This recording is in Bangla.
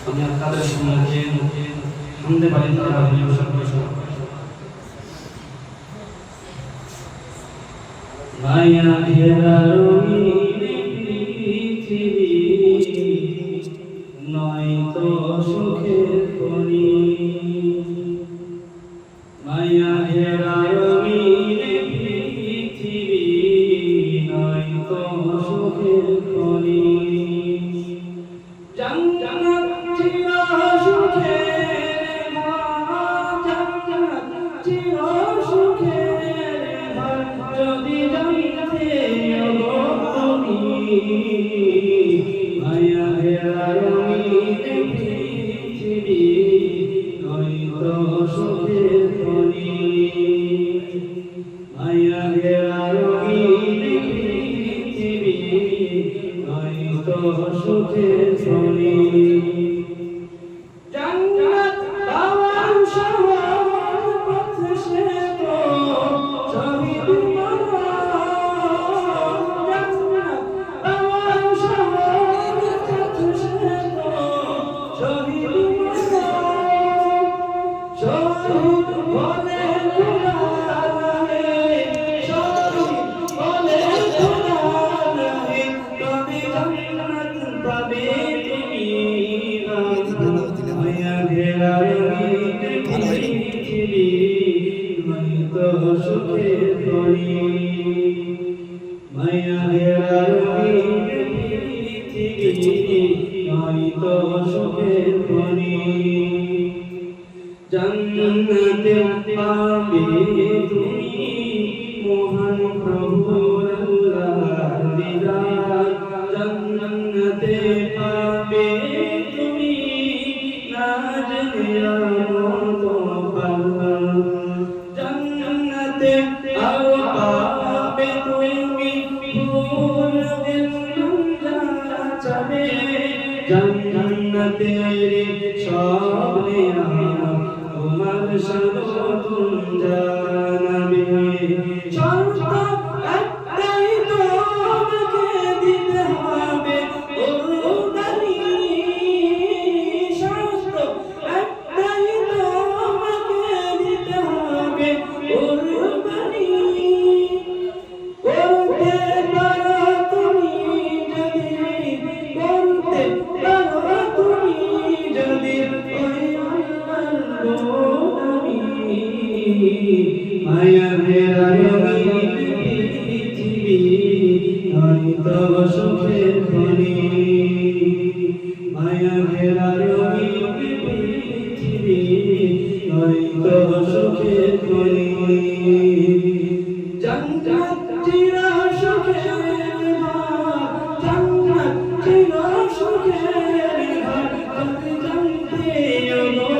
আমি আপনাদের সম্মুখে শুনতে পারি তারা পরিবেশন করেছেন মায়া ঘেরা নয় তো সুখের মায়া ঘেরা নয়তো সুখের খনি। মায়া ঘেরা রঙিন পৃথিবী, নয়তো সুখের খনি। জান্নাতে পাবে তুমি মহান প্রভুর জান্নাতের সব আমার তোমার সাধন জানাবে মায়া পৃথিবী হয়তো সুখের খনি মায়া ঘেরা রঙিন পৃথিবী হয়তো সুখের খনি জান্নাত চির সুখের ঘর, জান্নাত চির সুখের ঘর, যদি জানতে অগো